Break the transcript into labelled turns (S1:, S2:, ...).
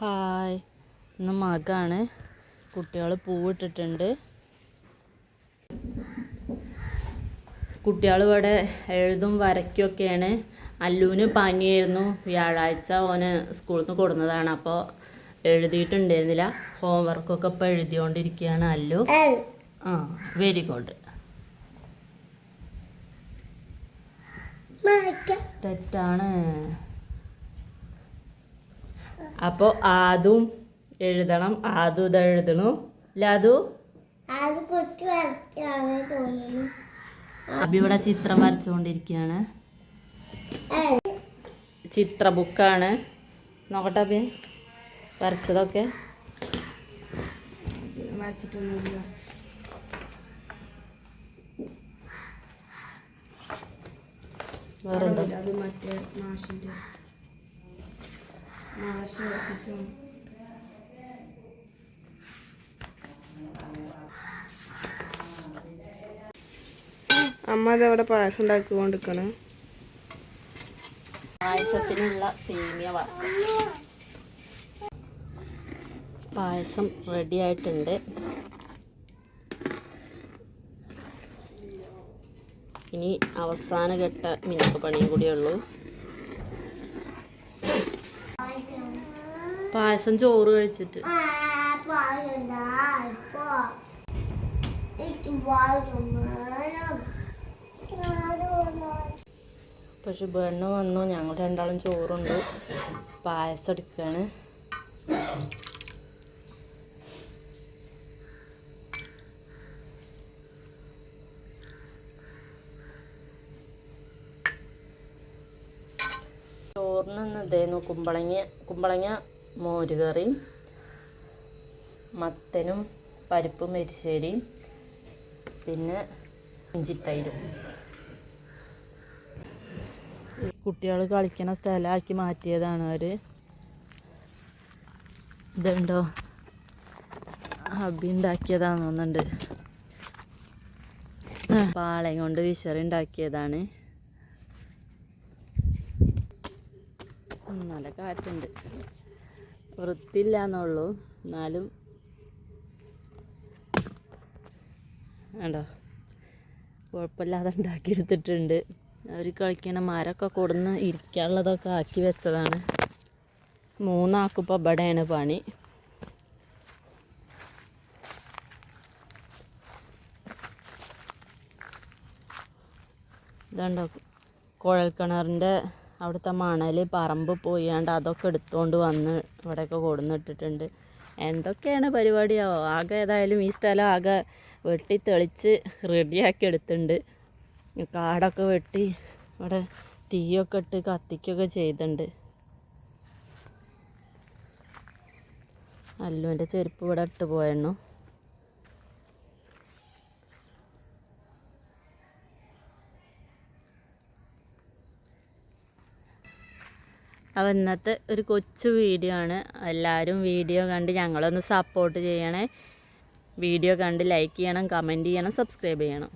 S1: Hi. ഇന്ന് മകാണ്. കുട്ടികൾ പൂവിട്ടിട്ടുണ്ട്. കുട്ടികൾ ഇവിടെ എഴുതും വരയ്ക്കുമൊക്കെയാണ് അല്ലുവിന് പനിയായിരുന്നു. വ്യാഴാഴ്ച ഓന് സ്കൂളിൽ നിന്ന് കൊടുന്നതാണ്. അപ്പോൾ എഴുതിയിട്ടുണ്ടായിരുന്നില്ല. ഹോംവർക്കൊക്കെ ഇപ്പോൾ എഴുതിക്കൊണ്ടിരിക്കുകയാണ് അല്ലു. ആ വെരി ഗുഡ്. തെറ്റാണ്. അപ്പോൾ ആദും എഴുതണം. ആദു ഇത് എഴുതണു.
S2: ലതു
S1: അബി ഇവിടെ ചിത്രം വരച്ചുകൊണ്ടിരിക്കുകയാണ്. ചിത്ര ബുക്കാണ്. നോക്കട്ടെ അബി. വരച്ചതൊക്കെ.
S2: വരച്ചിട്ടൊന്നുമില്ല.
S1: വേറെ
S2: അത് മറ്റേ മാഷിന്റെ മാഷ് ഒപ്പിച്ചു അമ്മ അതവിടെ പായസം ഉണ്ടാക്കിക്കൊണ്ടിരിക്കണ.
S1: പായസത്തിനുള്ള സേമിയ വറക്ക പായസം റെഡി ആയിട്ടുണ്ട്. ഇനി അവസാന ഘട്ട മിനുക്ക് പണിയും കൂടിയേ പായസം ചോറ് കഴിച്ചിട്ട്. പക്ഷെ ബേണ് വന്നു. ഞങ്ങൾ രണ്ടാളും ചോറുണ്ട്. പായസം എടുക്കുകയാണ് ചോറിനൊന്നും ഇതേ കുമ്പളങ്ങ കുമ്പളങ്ങ മോര് കറിയും മത്തനും പരിപ്പും എരിശ്ശേരിയും പിന്നെ ഇഞ്ചിത്തൈരും. കുട്ടികൾ കളിക്കുന്ന സ്ഥലമാക്കി മാറ്റിയതാണ് അവർ ഇതുണ്ടോ? ഹബി ഉണ്ടാക്കിയതാണ് തോന്നുന്നുണ്ട്. പാളയം കൊണ്ട് വിശറി ഉണ്ടാക്കിയതാണ്. നല്ല കാറ്റുണ്ട്. വൃത്തിയില്ല എന്നുള്ളൂ എന്നാലും വേണ്ടോ കുഴപ്പമില്ലാതെ ഉണ്ടാക്കിയെടുത്തിട്ടുണ്ട്. അവർ കളിക്കണ മരമൊക്കെ കൊടുന്ന് ഇരിക്കാനുള്ളതൊക്കെ ആക്കി വെച്ചതാണ്. മൂന്നാക്കിപ്പോൾ ഇവിടെയാണ് പണി. ഇതുണ്ടോ കുഴൽക്കിണറിന്റെ അവിടുത്തെ മണൽ പറമ്പ് പോയാണ്ട് അതൊക്കെ എടുത്തുകൊണ്ട് വന്ന് ഇവിടെയൊക്കെ കൊടുന്നിട്ടിട്ടുണ്ട്. എന്തൊക്കെയാണ് പരിപാടിയാവോ ആകെ ഏതായാലും ഈ സ്ഥലം ആകെ വെട്ടി തെളിച്ച് റെഡിയാക്കി എടുത്തിട്ടുണ്ട്. കാടൊക്കെ വെട്ടി ഇവിടെ തീയൊക്കെ ഇട്ട് കത്തിക്കൊക്കെ ചെയ്തിട്ടുണ്ട്. അല്ലുവിന്റെ ചെരുപ്പ് ഇവിടെ ഇട്ട് പോയെണ്ണു. അപ്പോൾ ഇന്നത്തെ ഒരു കൊച്ചു വീഡിയോ ആണ്. എല്ലാവരും വീഡിയോ കണ്ട് ഞങ്ങളൊന്ന് സപ്പോർട്ട് ചെയ്യണേ. വീഡിയോ കണ്ട് ലൈക്ക് ചെയ്യണം കമന്റ് ചെയ്യണം സബ്സ്ക്രൈബ് ചെയ്യണം.